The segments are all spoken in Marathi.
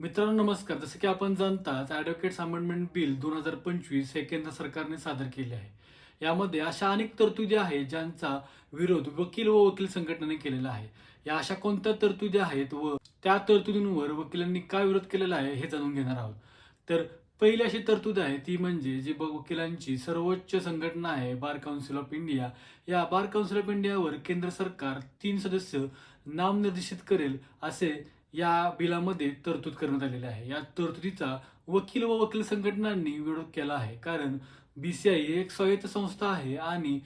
मित्रांनो नमस्कार. जसं की आपण जाणताच ॲडव्होकेट्स अमेंडमेंट बिल दोन हजार पंचवीस हे केंद्र सरकारने सादर केले आहे. यामध्ये अशा अनेक तरतुदी आहेत ज्यांचा विरोध वकील व वकील संघटनेने केलेला आहे. या अशा कोणत्या तरतुदी आहेत व त्या तरतुदींवर वकिलांनी काय विरोध केलेला आहे हे जाणून घेणार आहोत. तर पहिली अशी तरतूद आहे ती म्हणजे जी वकिलांची सर्वोच्च संघटना आहे बार काउन्सिल ऑफ इंडिया या बार काउन्सिल ऑफ इंडियावर केंद्र सरकार तीन सदस्य नामनिर्देशित करेल असे या बिलामध्ये तरतूद करण्यात आलेली आहे. या तरतुदीचा वकील व वकील संघटनांनी विरोध केला आहे. कारण बीसीआय ही एक स्वायत्त संस्था आहे आणि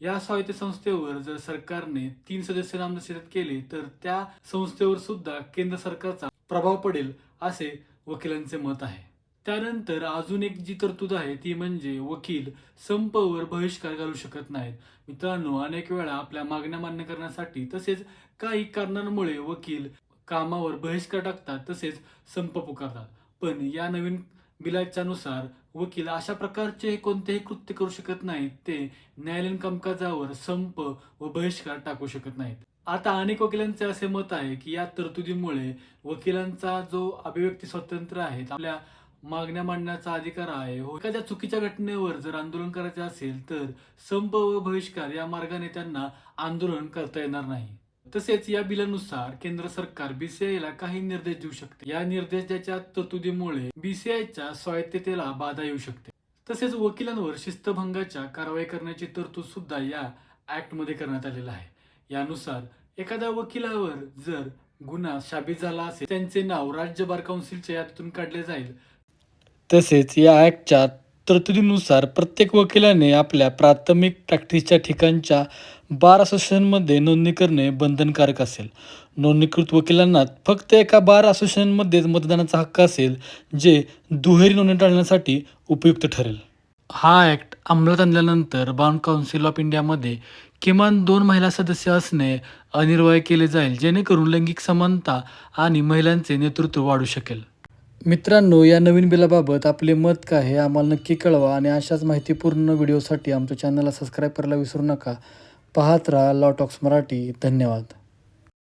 या स्वायत्त संस्थेवर जर सरकारने तीन सदस्य नामनिर्देशित केले तर त्या संस्थेवर सुद्धा केंद्र सरकारचा प्रभाव पडेल असे वकिलांचे मत आहे. त्यानंतर अजून एक जी तरतूद आहे ती म्हणजे वकील संपवर बहिष्कार घालू शकत नाहीत. मित्रांनो अनेक वेळा आपल्या मागण्या मान्य करण्यासाठी तसेच काही कारणांमुळे वकील कामावर बहिष्कार टाकतात तसेच संप पुकारतात. पण या नवीन बिलाच्या नुसार वकील अशा प्रकारचे कोणतेही कृत्य करू शकत नाहीत. ते न्यायालयीन कामकाजावर संप व बहिष्कार टाकू शकत नाहीत. आता अनेक वकिलांचे असे मत आहे की या तरतुदीमुळे वकिलांचा जो अभिव्यक्ती स्वातंत्र्य आहे आपल्या मागण्या मांडण्याचा अधिकार आहे. हो, एखाद्या चुकीच्या घटनेवर जर आंदोलन करायचे असेल तर संप व बहिष्कार या मार्गाने त्यांना आंदोलन करता येणार नाही. तसेच या बिलानुसार केंद्र सरकार बीसीआयला काही निर्देश देऊ शकते. या निर्देशाच्या तरतुदीमुळे बीसीआयच्या स्वायत्ततेला बाधा येऊ शकते. तसेच वकिलांवर शिस्तभंगाच्या कारवाई करण्याची तरतूद सुद्धा या ऍक्टमध्ये करण्यात आलेला आहे. यानुसार एखाद्या वकिलावर जर गुन्हा शाबित झाला असेल त्यांचे नाव राज्य बार काउन्सिलच्या यादीतून काढले जाईल. तसेच या ऍक्टच्या तरतुदीनुसार प्रत्येक वकिलाने आपल्या प्राथमिक प्रॅक्टिसच्या ठिकाणच्या बार असोसिएशनमध्ये नोंदणी करणे बंधनकारक असेल. नोंदणीकृत वकिलांना फक्त एका बार असोसिएशनमध्येच मतदानाचा हक्क असेल जे दुहेरी नोंदणी टाळण्यासाठी उपयुक्त ठरेल. हा ॲक्ट अंमलात आणल्यानंतर बार काउन्सिल ऑफ इंडियामध्ये किमान दोन महिला सदस्य असणे अनिर्वाय केले जाईल जेणेकरून लैंगिक समानता आणि महिलांचे नेतृत्व वाढू शकेल. मित्रांनो या नवीन बिलाबाबत आपले मत काय हे आम्हाला नक्की कळवा आणि अशाच माहितीपूर्ण व्हिडिओसाठी आमच्या चॅनलला सबस्क्राईब करायला विसरू नका. पाहत राहा लॉ टॉक्स मराठी. धन्यवाद.